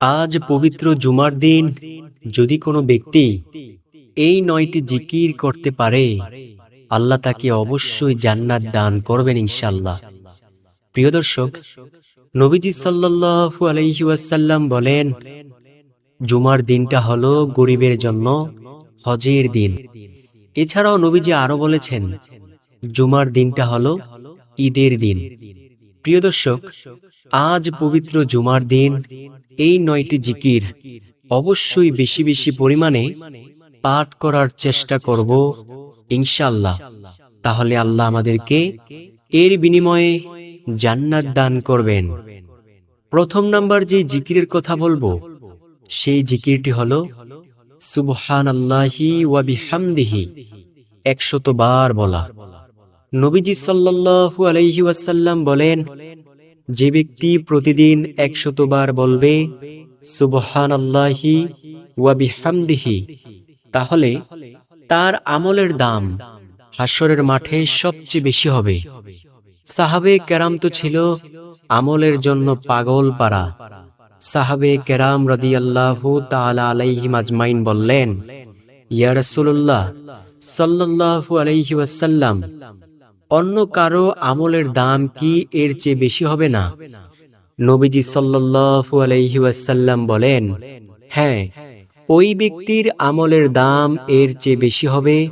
আজ পবিত্র জুমার দিন, যদি কোনো ব্যক্তি এই নয়টি জিকির করতে পারে, আল্লাহ তাকে অবশ্যই জান্নাত দান করবেন ইনশাল্লাহ প্রিয় দর্শক, নবীজি সাল্লাল্লাহু আলাইহি ওয়াসাল্লাম বলেন, জুমার দিনটা হলো গরিবের জন্য হজের দিন। এছাড়াও নবীজি আরও বলেছেন, জুমার দিনটা হলো ঈদের দিন। প্রিয় দর্শক, আজ পবিত্র জুমার দিন এই নয়টি জিকির অবশ্যই বেশি বেশি পরিমাণে পাঠ করার চেষ্টা করব ইনশাল্লাহ তাহলে আল্লাহ আমাদেরকে এর বিনিময়ে জান্নাত দান করবেন। প্রথম নাম্বার যে জিকিরের কথা বলব, সেই জিকিরটি হল সুবহান আল্লাহি ওয়াবিহামদিহি একশত বার বলা। নবীজি সাল্লাল্লাহু আলাইহি ওয়াসাল্লাম বলেন যে ব্যক্তি প্রতিদিন একশত বার বলবে সুবহান আল্লাহি ওয়াবিহামদিহি তাহলে তার আমলের দাম হাসরের মাঠে সবচেয়ে বেশি হবে। সাহাবে কেরাম তো ছিল আমলের জন্য পাগল পারা সাহাবে কেরাম রদিয়াল্লাহু তাআলা আলাইহিম আজমাইন বললেন, ইয়া রাসূলুল্লাহ সাল্লাল্লাহু আলাইহি ওয়াসাল্লাম অন্য কারও আমলের দাম কি এর চেয়ে বেশি হবে না? নবীজি ওয়াসাল্লাম বলেন হ্যাঁ ওই ব্যক্তির আমলের দাম এর চেয়ে বেশি হবে।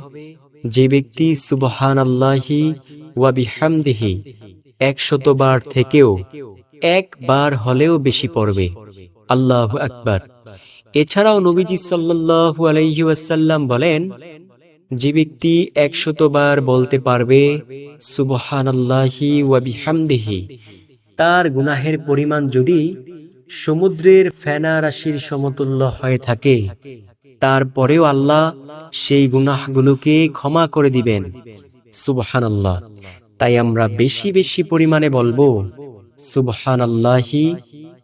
যে ব্যক্তি সুবহানাল্লাহি ওয়া বিহামদিহি একশতবার থেকেও একবার হলেও বেশি পড়বে। আল্লাহ আকবার। এছাড়াও নবীজি সাল্লাল্লাহু আলাইহি ওয়াসাল্লাম বলেন যে ব্যক্তি একশতবার বলতে পারবে, সুবহানাল্লাহি তার গুনাহের পরিমাণ যদি সমুদ্রের ফেনা রাশির সমতুল্য হয়ে থাকে, তারপরেও আল্লাহ সেই গুনাহগুলোকে ক্ষমা করে দিবেন। সুবহানাল্লাহ। তাই আমরা বেশি বেশি পরিমাণে বলব, সুবহানাল্লাহি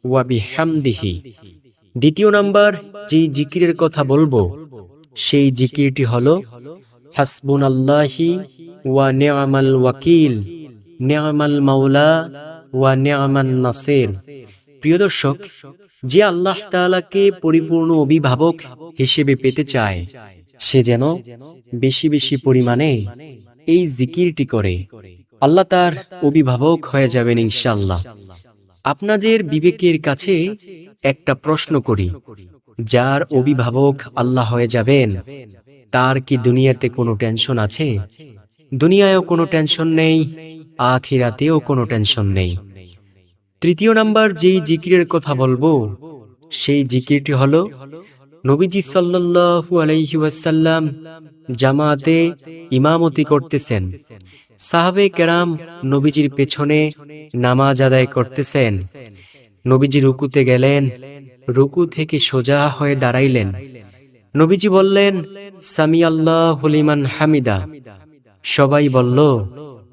ওয়া বিহামদিহি। দ্বিতীয় নাম্বার, যেই জিকিরের কথা বলব সেই জিকিরটি হল হাসবুন আল্লাহি ওয়া নিয়ামাল ওয়াকিল, নিয়ামাল মাওলা ওয়া নিয়ামান নাসির। প্রিয় দর্শক, যে আল্লাহ তাআলাকে পরিপূর্ণ অভিভাবক হিসেবে পেতে চায়, সে যেন বেশি বেশি পরিমাণে এই জিকিরটি করে। আল্লাহ তার অভিভাবক হয়ে যাবেন ইনশাল্লাহ আপনাদের বিবেকের কাছে একটা প্রশ্ন করি। যার অভিভাবক আল্লাহ হয়ে যাবেন, তার কি দুনিয়াতে কোনো টেনশন আছে? দুনিয়ায়ও কোনো টেনশন নেই, আখিরাতেও কোনো টেনশন নেই। তৃতীয় নাম্বার যেই জিকিরের কথা বলব, সেই জিকিরটি হলো, নবীজি সাল্লাল্লাহু আলাইহি ওয়াসাল্লাম জামাতে ইমামতি করতেছেন। সাহাবে কেরাম নবীজির পেছনে নামাজ আদায় করতেছেন। নবীজি রুকুতে গেলেন রুকু থেকে সোজা হয়ে দাঁড়াইলেন। নবীজি বললেন সামি আল্লাহ হলিমান হামিদা। সবাই বলল,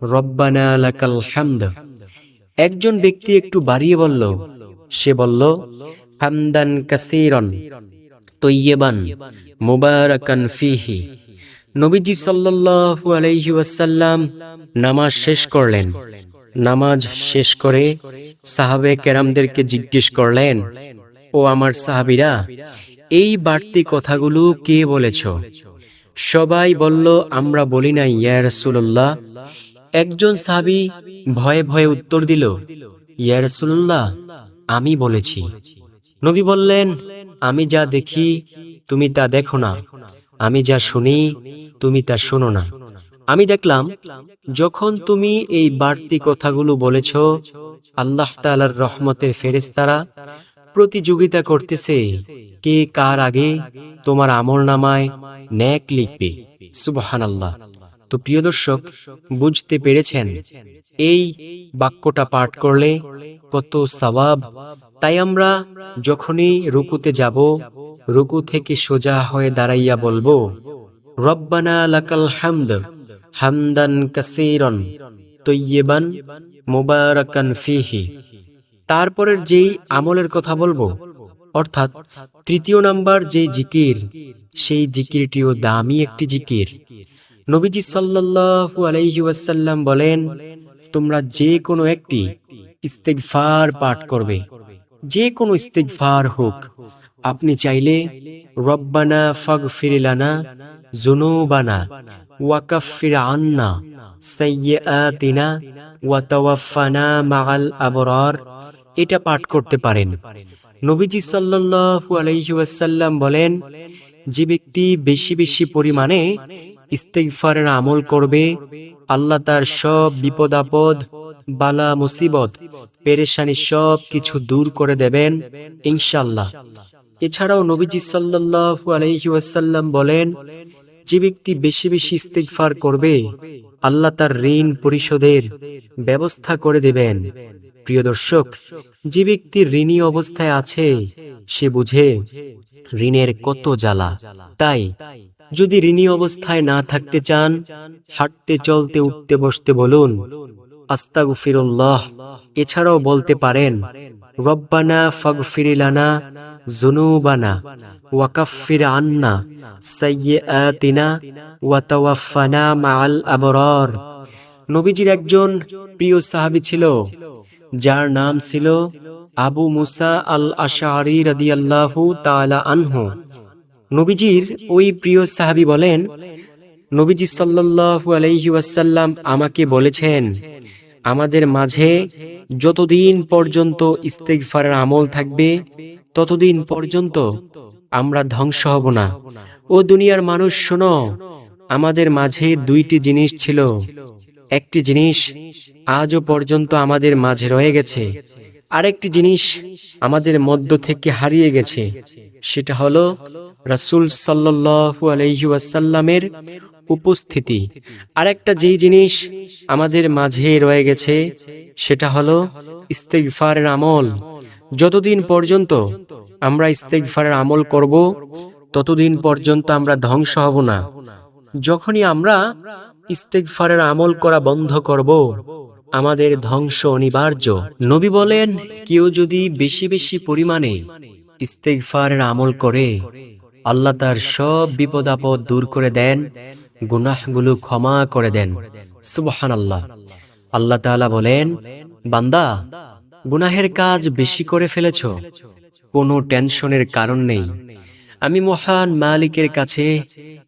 রব্বানা হামদ। একজন ব্যক্তি একটু বাড়িয়ে বলল, সে বলল, হামদান কাসীরন, তৈয়বান, মুবারাকান ফিহি। নবীজি সাল্লাল্লাহু আলাইহি ওয়াসাল্লাম নামাজ শেষ করলেন। নামাজ শেষ করে সাহাবে কেরামদেরকে জিজ্ঞেস করলেন ও আমার সাহাবীরা, এই বাড়তি কথাগুলো কে বলেছ? সবাই বলল, আমরা বলি নাই, ইয়া একজন সাহাবী ভয়ে ভয়ে উত্তর দিল, ইয়া আমি বলেছি। নবী বললেন, আমি যা দেখি, তুমি তা দেখো না। আমি যা শুনি, তুমি তা শোনো না। আমি দেখলাম, যখন তুমি এই বাড়তি কথাগুলো বলেছ, আল্লাহ তাআলার রহমতের ফেরেশতারা প্রতিযোগিতা করতেছে। কে কার আগে তোমার আমল নামায় ন্যাক লিখবে। সুবহান আল্লাহ তো প্রিয় দর্শক, বুঝতে পেরেছেন? এই বাক্যটা পাঠ করলে কত সওয়াব। তাই আমরা যখনই রুকুতে যাব, রুকু থেকে সোজা হয়ে দাঁড়াইয়া বলব, রব্বানা লাকাল হামদ হামদান কাসীরন তৈয়বান মুবারাকান ফিহি। তারপরের যেই আমলের কথা বলব, অর্থাৎ তৃতীয় নাম্বার যে জিকির, সেই জিকিরটিও দামি একটি জিকির। নবীজি সাল্লাল্লাহু আলাইহি ওয়াসাল্লাম বলেন, তোমরা যে কোনো একটি ইস্তেগফার পাঠ করবে। যে কোনো ইস্তেকভার হোক। আপনি চাইলে রব্বানা ফাগ ফিরিলানা জুনুবানা ওয়াকাফির আন্না সাইয়্যাতিনা ওয়া তাওয়াফানা মাআল আবরার এটা পাঠ করতে পারেন। নবীজি সাল্লাল্লাহু আলাইহি ওয়াসাল্লাম বলেন, যে ব্যক্তি বেশি বেশি পরিমাণে ইস্তেগফারের আমল করবে, আল্লাহ তার সব বিপদ আপদ, বালা মুসিবত, পেরেশানি সব কিছু দূর করে দেবেন ইনশাল্লাহ এছাড়াও নবীজি সাল্লাল্লাহু আলাইহি ওয়াসাল্লাম বলেন, যে ব্যক্তি বেশি বেশি ইস্তেগফার করবে, আল্লাহ তার ঋণ পরিশোধের ব্যবস্থা করে দেবেন। প্রিয় দর্শক, যে ব্যক্তি ঋণী অবস্থায় আছে, সে বুঝে ঋণের কত জ্বালা। তাই যদি ঋণী অবস্থায় না থাকতে চান, হাঁটতে, চলতে, উঠতে, বসতে বলুন, আস্তাগফিরুল্লাহ। এছাড়াও বলতে পারেন, রব্বানা ফাগফিরিলানা জুনুবানা ওয়াকাফির আন্না সাইয়্যাতিনা ওয়া তাওয়াফানা মাআল আবরার। নবীজির একজন প্রিয় সাহাবী ছিল যার নাম ছিল আবু মুসা আল আশারি রাদিয়াল্লাহু তাআলা আনহু। নবীজির ওই প্রিয় সাহাবী বলেন, নবীজি আলাইহি ওয়াসাল্লাম আমাকে বলেছেন, আমাদের মাঝে যতদিন পর্যন্ত ইস্তেগফারের আমল থাকবে, ততদিন পর্যন্ত আমরা ধ্বংস হব না। ও দুনিয়ার মানুষ, শোনো, আমাদের মাঝে দুইটি জিনিস ছিল। একটি জিনিস আজও পর্যন্ত আমাদের মাঝে রয়ে গেছে। আরেকটি জিনিস আমাদের মধ্য থেকে হারিয়ে গেছে। সেটা হলো রাসূল সাল্লাল্লাহু আলাইহি ওয়াসাল্লামের উপস্থিতি। আরেকটা যেই জিনিস আমাদের মাঝে রয়ে গেছে, সেটা হলো ইস্তেগফারের আমল। যতদিন পর্যন্ত আমরা ইস্তেগফারের আমল করব, ততদিন পর্যন্ত আমরা ধ্বংস হব না। যখনই আমরা ইস্তেগফারের আমল করা বন্ধ করব। আমাদের ধ্বংস অনিবার্য। নবী বলেন, কেউ যদি বেশি বেশি পরিমাণে ইস্তেগফারের আমল করে, আল্লাহ তার সব বিপদ আপদ দূর করে দেন, গুনাহগুলো ক্ষমা করে দেন। সুবহান আল্লাহ আল্লাহ তাআলা বলেন, বান্দা, গুনাহের কাজ বেশি করে ফেলেছ। কোনো টেনশনের কারণ নেই। আমি মহান মালিকের কাছে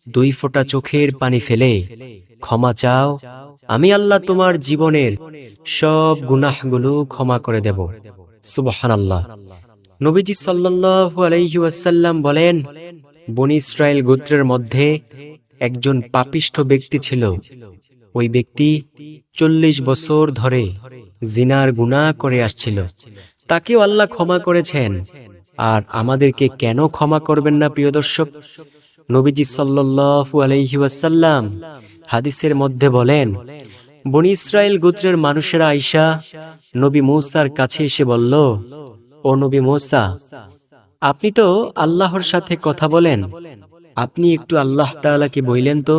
দুই ফোঁটা চোখের পানি ফেলে ক্ষমা চাও, আমি আল্লাহ তোমার জীবনের সব গুনাহগুলো ক্ষমা করে দেব। সুবহান আল্লাহ নবীজি সাল্লাল্লাহু আলাইহি বলেন, বনি ইসরায়েল গোত্রের মধ্যে একজন পাপিষ্ঠ ব্যক্তি ছিল। ওই ব্যক্তি চল্লিশ বছর ধরে জিনার গুনাহ করে আসছিল। তাকেও আল্লাহ ক্ষমা করেছেন। আর আমাদেরকে কেন ক্ষমা করবেন না, প্রিয় দর্শক? নবীজি সাল্লাল্লাহু আলাইহি ওয়াসাল্লাম হাদিসের মধ্যে বলেন, বনি ইসরায়েল গোত্রের মানুষেরা আইসা নবী মৌসার কাছে এসে বলল, ও নবী মৌসা, আপনি তো আল্লাহর সাথে কথা বলেন। আপনি একটু আল্লাহ তাআলাকে বইলেন তো,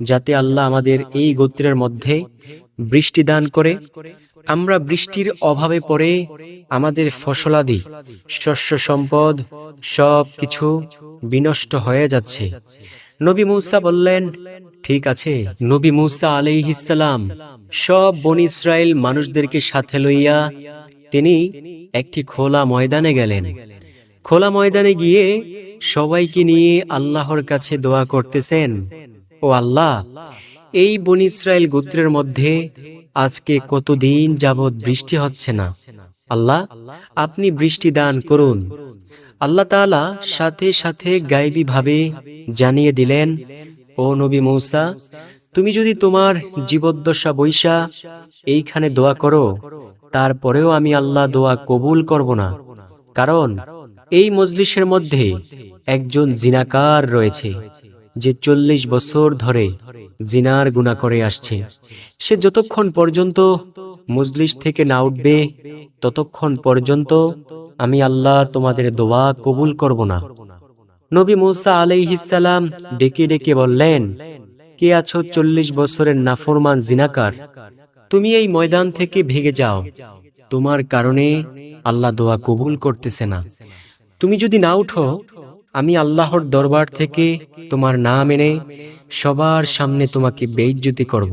যাতে আল্লাহ আমাদের এই গোত্রের মধ্যে বৃষ্টি দান করে। আমরা বৃষ্টির অভাবে পড়ে আমাদের ফসলাদি, শস্য সম্পদ সব কিছু বিনষ্ট হয়ে যাচ্ছে। নবী মৌসা বললেন ঠিক আছে, নবী মূসা আলাইহিসসালাম সব বনি ইসরায়েল মানুষদেরকে সাথে লইয়া তিনি একটি খোলা ময়দানে গেলেন। খোলা ময়দানে গিয়ে সবাইকে নিয়ে আল্লাহর কাছে দোয়া করতেছেন, ও আল্লাহ, এই বনি ইসরায়েল গোত্রের মধ্যে আজকে কতদিন যাবৎ বৃষ্টি হচ্ছে না? আল্লাহ, আপনি বৃষ্টি দান করুন। আল্লাহ তাআলা সাথে সাথে গায়েবী ভাবে জানিয়ে দিলেন ও নবী মৌসা, তুমি যদি তোমার জীবদ্দশা বৈশা এইখানে দোয়া করো, তারপরেও আমি আল্লাহ দোয়া কবুল করব না। কারণ এই মজলিসের মধ্যে একজন জিনাকার রয়েছে, যে চল্লিশ বছর ধরে জিনার গুণা করে আসছে। সে যতক্ষণ পর্যন্ত মজলিস থেকে না উঠবে, ততক্ষণ পর্যন্ত আমি আল্লাহ তোমাদের দোয়া কবুল করব না। নবী মুসা আলাইহিসালাম ডেকে ডেকে বললেন, কে আছো চল্লিশ বছরের নাফরমান জিনাকার? তুমি এই ময়দান থেকে ভেগে যাও। তোমার কারণে আল্লাহ দোয়া কবুল করতেছে না। তুমি যদি না উঠো, আমি আল্লাহর দরবার থেকে তোমার নাম এনে সবার সামনে তোমাকে বেইজ্জতি করব।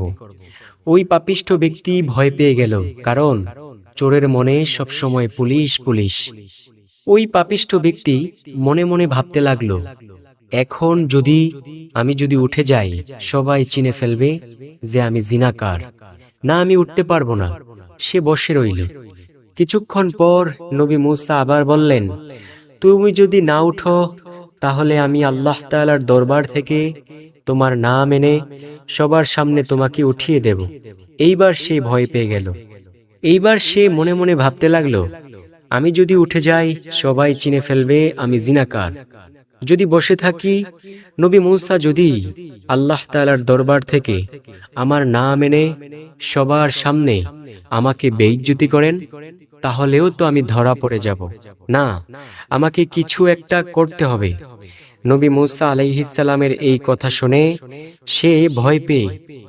ওই পাপিষ্ঠ ব্যক্তি ভয় পেয়ে গেল, কারণ চোরের মনে সবসময় পুলিশ পুলিশ। ওই পাপিষ্ঠ ব্যক্তি মনে মনে ভাবতে লাগল, এখন যদি আমি যদি উঠে যাই, সবাই চিনে ফেলবে যে আমি জিনাকার। না, আমি উঠতে পারব না। সে বসে রইল। কিছুক্ষণ পর নবী মুসা আবার বললেন, তুমি যদি না উঠো, তাহলে আমি আল্লাহ তাআলার দরবার থেকে তোমার নাম এনে সবার সামনে তোমাকে উঠিয়ে দেব। এইবার সে ভয় পেয়ে গেল। এইবার সে মনে মনে ভাবতে লাগল আমি যদি উঠে যাই, সবাই চিনে ফেলবে আমি জিনাকার। যদি বসে থাকি, নবী মুসা যদি আল্লাহ তালার দরবার থেকে আমার না মেনে সবার সামনে আমাকে বেইজ্জুতি করেন, তাহলেও তো আমি ধরা পড়ে যাব। না, আমাকে কিছু একটা করতে হবে। নবী মুসা আলাইহিসালামের এই কথা শুনে সে ভয় পেয়ে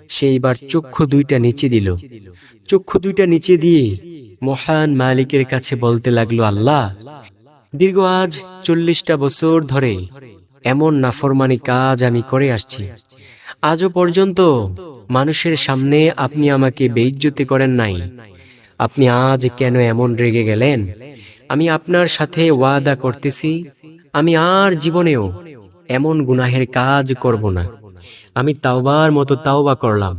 সে এবার চক্ষু দুইটা নিচে দিল। চক্ষু দুইটা নিচে দিয়ে মহান মালিকের কাছে বলতে লাগল, আল্লাহ, দীর্ঘ আজ চল্লিশটা বছর ধরে এমন নাফরমানি কাজ আমি করে আসছি। আজও পর্যন্ত মানুষের সামনে আপনি আমাকে বেইজ্জতি করেন নাই। আপনি আজ কেন এমন রেগে গেলেন? আমি আপনার সাথে ওয়াদা করতেছি, আমি আর জীবনেও এমন গুনাহের কাজ করব না। আমি তাওবার মতো তাওবা করলাম।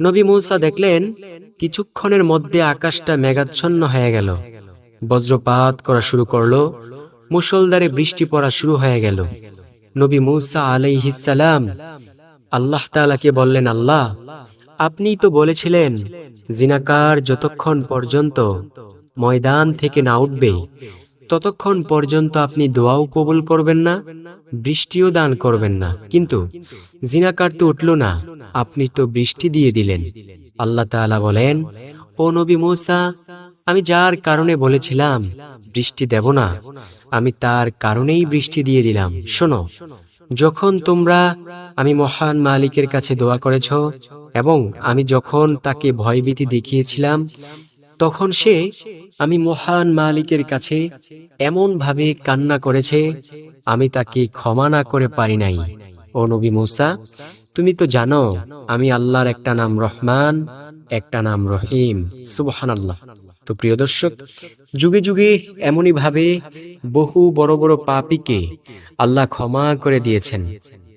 নবী মূসা দেখলেন, কিছুক্ষণের মধ্যে আকাশটা মেঘাচ্ছন্ন হয়ে গেল। বজ্রপাত করা শুরু করল মুসলদারে বৃষ্টি পড়া শুরু হয়ে গেল। নবী মুসা আলাইহিসালাম আল্লাহ তাআলাকে বললেন, আল্লাহ আপনি তো বলেছিলেন, জিনাকার যতক্ষণ পর্যন্ত ময়দান থেকে না উঠবে, ততক্ষণ পর্যন্ত আপনি দোয়াও কবুল করবেন না, বৃষ্টিও দান করবেন না। কিন্তু জিনাকার তো উঠল না, আপনি তো বৃষ্টি দিয়ে দিলেন। আল্লাহ তাআলা বলেন, ও নবী মূসা, আমি যার কারণে বলেছিলাম, বৃষ্টি দেব না, আমি তার কারণেই বৃষ্টি দিয়ে দিলাম। শোনো, যখন তোমরা আমি মহান মালিকের কাছে দোয়া করেছ এবং আমি যখন তাকে ভয়ভীতি দেখিয়েছিলাম তখন সে আমি মহান মালিকের কাছে এমন ভাবে কান্না করেছে, আমি তাকে ক্ষমা না করে পারি নাই। ও নবী মুসা, তুমি তো জানো, আমি আল্লাহর একটা নাম রহমান, একটা নাম রহিম। সুবহান আল্লাহ তো প্রিয় দর্শক, যুগে যুগে এমনই ভাবে বহু বড় বড় পাপীকে আল্লাহ ক্ষমা করে দিয়েছেন।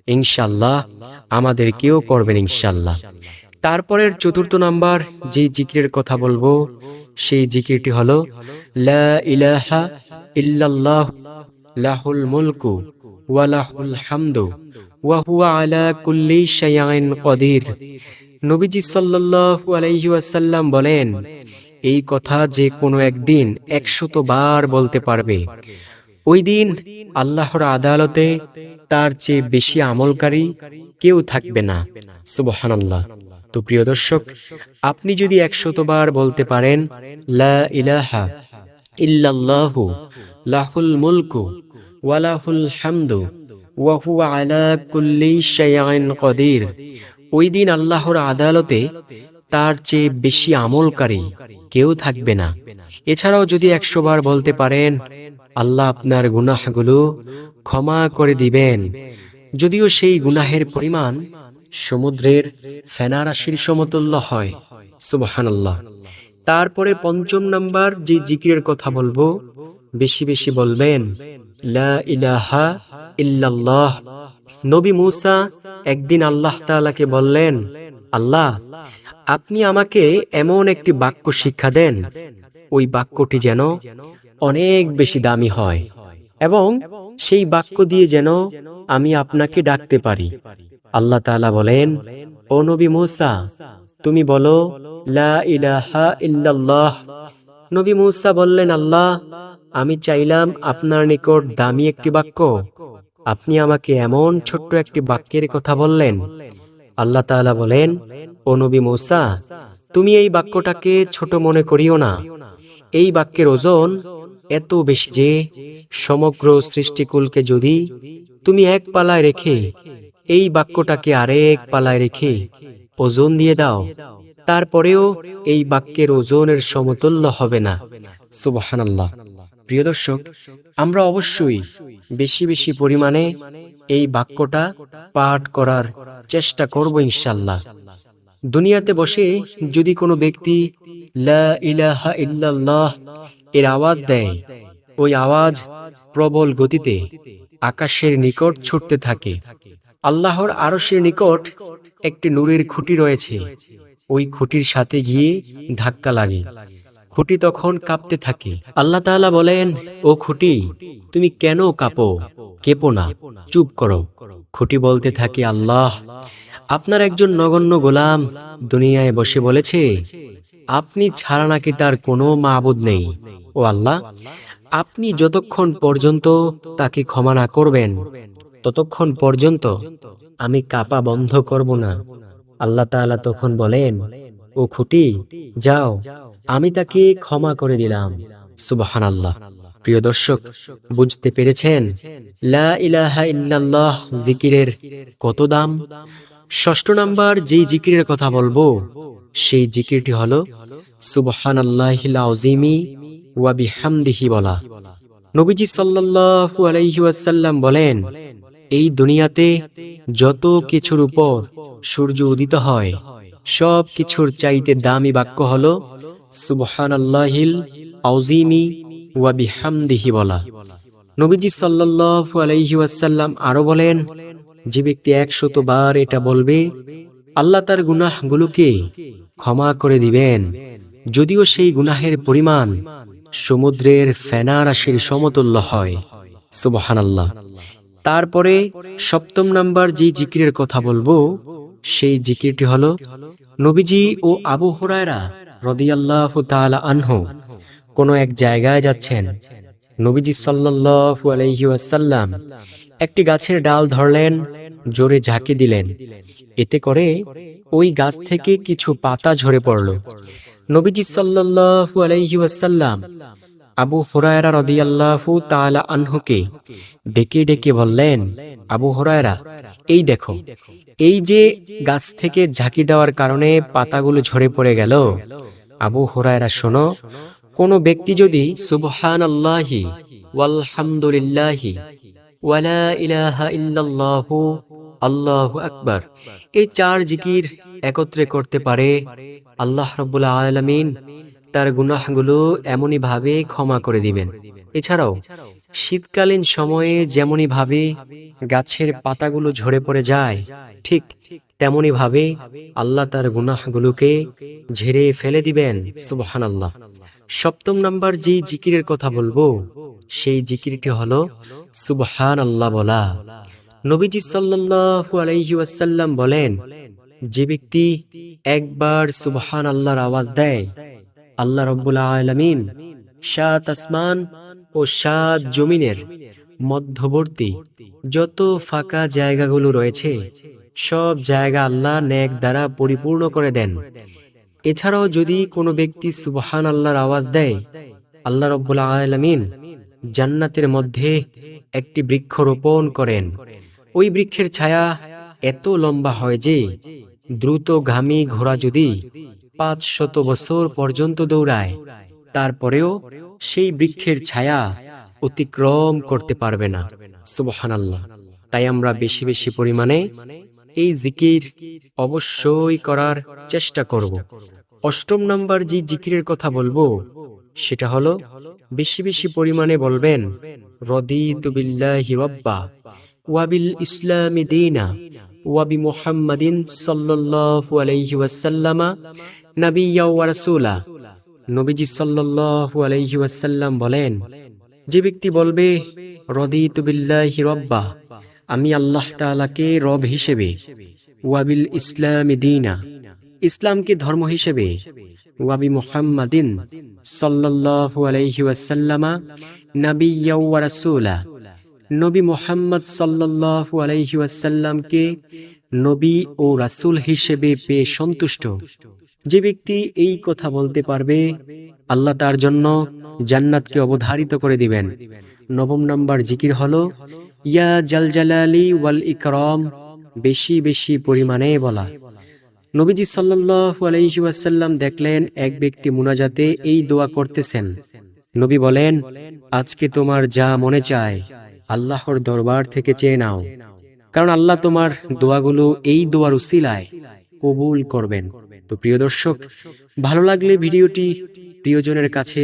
ইনশাল্লাহ আমাদের আমাদেরকেও করবেন ইনশাল্লাহ তারপরের চতুর্থ নাম্বার যে জিকিরের কথা বলব, সেই জিকিরটি হলো, লা ইলাহা ইল্লাল্লাহ, লাহুল মুলকু ওয়া হামদু ওয়া হুয়া আলা কুল্লি নবীজি বলেন, এই কথা যে কোনো একদিন একশত বার বলতে পারবে। ওই দিন আল্লাহর আদালতে তার চেয়ে বেশি আমলকারী কেউ থাকবে না। সুবহানাল্লাহ। তো প্রিয় দর্শক, আপনি যদি একশত বার বলতে পারেন, লা ইলাহা ইল্লাল্লাহু লাহুল মুলকু ওয়ালাহুল হামদু ওয়া হুয়া আলা কুল্লি শাইইন কদির। ওই দিন আল্লাহর আদালতে তার চেয়ে বেশি আমলকারী কেউ থাকবে না। এছাড়াও যদি একশো বার বলতে পারেন আল্লাহ আপনার গুনাহগুলো ক্ষমা করে দিবেন। যদিও সেই গুনাহের পরিমাণ সমুদ্রের ফেনারাশির সমতুল্য হয়। সুবহানাল্লাহ। তারপরে পঞ্চম নাম্বার যে জিকিরের কথা বলব, বেশি বেশি বলবেন, লা ইলাহা ইল্লাল্লাহ। নবী মুসা একদিন আল্লাহ তাআলাকে বললেন, আল্লাহ, আপনি আমাকে এমন একটি বাক্য শিক্ষা দেন, ওই বাক্যটি যেন অনেক বেশি দামি হয় এবং সেই বাক্য দিয়ে যেন আমি আপনাকে ডাকতে পারি। আল্লাহ তাআলা বলেন, ও নবী মুসা, তুমি বলো ইলাহা নবী মুসা বললেন, আল্লাহ, আমি চাইলাম আপনার নিকট দামি একটি বাক্য। আপনি আমাকে এমন ছোট্ট একটি বাক্যের কথা বললেন। আল্লাহ তাআলা বলেন, ও নবী মুসা, তুমি এই বাক্যটাকে ছোট মনে করিও না। এই বাক্যের ওজন এত বেশি যে সমগ্র সৃষ্টিকুলকে যদি তুমি এক পালায় রেখে এই বাক্যটাকে আরেক পালায় রেখে ওজন দিয়ে দাও, তারপরেও এই বাক্যের ওজনের সমতুল্য হবে না। সুবহানাল্লাহ। প্রিয় দর্শক, আমরা অবশ্যই বেশি বেশি পরিমাণে এই বাক্যটা পাঠ করার চেষ্টা করব ইনশাল্লাহ দুনিয়াতে বসে যদি কোনো ব্যক্তি লা ইলাহা ইল্লাল্লাহ এর আওয়াজ দেয়। ওই আওয়াজ প্রবল গতিতে আকাশের নিকট ছুটতে থাকে। আল্লাহর আরশের নিকট একটি নূরের খুঁটি রয়েছে। ওই খুঁটির সাথে গিয়ে ধাক্কা লাগে। খুঁটি তখন কাঁপতে থাকে। আল্লাহ তাআলা বলেন, ও খুঁটি, তুমি কেন কাঁপো? কেঁপো না, চুপ করো। খুঁটি বলতে থাকে, আল্লাহ, আপনার একজন নগণ্য গোলাম দুনিয়ায় বসে বলেছে আপনি ছাড়া নাকি তার কোনো মাবুদ নেই। ও আল্লাহ, আপনি যতক্ষণ পর্যন্ত তাকে ক্ষমা না করবেন, ততক্ষণ পর্যন্ত আমি কাপা বন্ধ করব না। আল্লাহ তাআলা তখন বলেন, ও খুঁটি, যাও, আমি তাকে ক্ষমা করে দিলাম। সুবহান আল্লাহ প্রিয় দর্শক, বুঝতে পেরেছেন? লা ইলাহা ইল্লাল্লাহ জিকিরের কত দাম? ষষ্ঠ নাম্বার যেই জিকিরের কথা বলব, সেই জিকিরটি হলো সুবহান আল্লাহিল আউজিমি ওয়া বিহামদিহি বলা। নবীজি সাল্লাল্লাহু আলাইহি বলেন, এই দুনিয়াতে যত কিছুর উপর সূর্য উদিত হয়, সব কিছুর চাইতে দামি বাক্য হল সুবহান আল্লাহিল আউজিমি ওয়া বিহামদিহি বলা। নবীজি সাল্লাল্লাহু আলাইহি ওয়াসাল্লাম আরও বলেন যে ব্যক্তি একশত বার এটা বলবে, আল্লাহ তার গুনাহগুলোকে ক্ষমা করে দিবেন। যদিও সেই গুনাহের পরিমাণ সমুদ্রের ফেনা রাশির সমতুল্য হয়। সুবহান আল্লাহ তারপরে সপ্তম নাম্বার যে জিকিরের কথা বলব, সেই জিকিরটি হলো, নবীজি ও আবু হুরায়রা রদিয়াল্লাহু তাআলা আনহ কোনো এক জায়গায় যাচ্ছেন। নবীজি সাল্লাল্লাহু আলাইহি ওয়াসাল্লাম একটি গাছের ডাল ধরলেন, জোরে ঝাঁকি দিলেন। এতে করে ওই গাছ থেকে কিছু পাতা ঝরে পড়ল। নবীজি সাল্লাল্লাহু আলাইহি ওয়াসাল্লাম আবু হুরায়রা রাদিয়াল্লাহু তাআলা আনহুকে ডেকে ডেকে বললেন, আবু হুরায়রা, এই দেখো, এই যে গাছ থেকে ঝাঁকি দেওয়ার কারণে পাতাগুলো ঝরে পড়ে গেল, আবু হুরায়রা শোনো, কোন ব্যক্তি যদি সুবহান আল্লাহি ওয়ালহামদুলিল্লাহি ওয়ালা ইলাহা ইল্লাল্লাহু, আল্লাহু আকবার। এই চার জিকির একত্রে করতে পারে আল্লাহ রাব্বুল আলামিন, তার গুনাহগুলো এমনই ভাবে ক্ষমা করে দিবেন। এছাড়াও, শীতকালীন সময়ে যেমনই ভাবে গাছের পাতাগুলো ঝরে পড়ে যায়, ঠিক তেমনি ভাবে আল্লাহ তার গুনাহগুলোকে ঝেড়ে ফেলে দিবেন, সুবহানাল্লাহ। সপ্তম নাম্বার যে জিকিরের কথা বলব সেই জিকিরটি হল সুবহান আল্লাহ বলা। নবীজি সাল্লাল্লাহু আলাইহি বলেন, যে ব্যক্তি একবার সুবহান আল্লাহর আওয়াজ দেয়, আল্লাহ রব্বুল আলামিন সাত আসমান ও সাত জমিনের মধ্যবর্তী যত ফাঁকা জায়গাগুলো রয়েছে, সব জায়গা আল্লাহ নেক দ্বারা পরিপূর্ণ করে দেন। এছাড়াও যদি কোনো ব্যক্তি সুবহান আল্লাহর আওয়াজ দেয়, আল্লাহ রব্বুল আলামিন জান্নাতের মধ্যে একটি বৃক্ষ রোপণ করেন। ওই বৃক্ষের ছায়া এত লম্বা হয় যে দ্রুত ঘামী ঘোড়া যদি পাঁচ শত বছর পর্যন্ত দৌড়ায়, তারপরেও সেই বৃক্ষের ছায়া অতিক্রম করতে পারবে না। সুবহানাল্লাহ। তাই আমরা বেশি বেশি পরিমাণে এই জিকির অবশ্যই করার চেষ্টা করব। অষ্টম নাম্বার যে জিকিরের কথা বলব সেটা হলো, বেশি বেশি পরিমাণে বলবেন, রদিতু বিল্লাহি রব্বা ওয়াবিল ইসলামি দীনা ওয়াবি মুহাম্মাদিন সাল্লাল্লাহু আলাইহি ওয়াসাল্লামা, নাবিয়্যা ওয়া রাসূলা। নবীজি সাল্লাল্লাহু আলাইহি ওয়াসাল্লাম বলেন, যে ব্যক্তি বলবে, রদিতু বিল্লাহি রব্বা, আমি আল্লাহ তাআলাকে রব হিসেবে ওয়াবিল ইসলামি দীনা ইসলামকে ধর্ম হিসেবে। ওয়াবি মুহাম্মাদিন সাল্লাল্লাহু আলাইহি ওয়াসাল্লামা নাবিয়্যা ওয়া রাসূলা। নবী মুহাম্মদ সাল্লাল্লাহু আলাইহি ওয়াসাল্লামকে নবী ও রাসূল হিসেবে পেয়ে সন্তুষ্ট। যে ব্যক্তি এই কথা বলতে পারবে, আল্লাহ তার জন্য জান্নাতকে অবধারিত করে দিবেন। নবম নাম্বার জিকির হলো, ইয়া জালজালালি ওয়াল ইকরাম বেশি বেশি পরিমাণে বলা। নবীজি সাল্লাল্লাহু আলাইহি ওয়াসাল্লাম দেখলেন এক ব্যক্তি মুনাজাতে এই দোয়া করতেছেন। নবী বলেন, আজকে তোমার যা মনে চায়, আল্লাহর দরবার থেকে চেয়ে নাও। কারণ আল্লাহ তোমার দোয়াগুলো এই দোয়ার উসিলায় কবুল করবেন। তো প্রিয় দর্শক, ভালো লাগলে ভিডিওটি প্রিয়জনের কাছে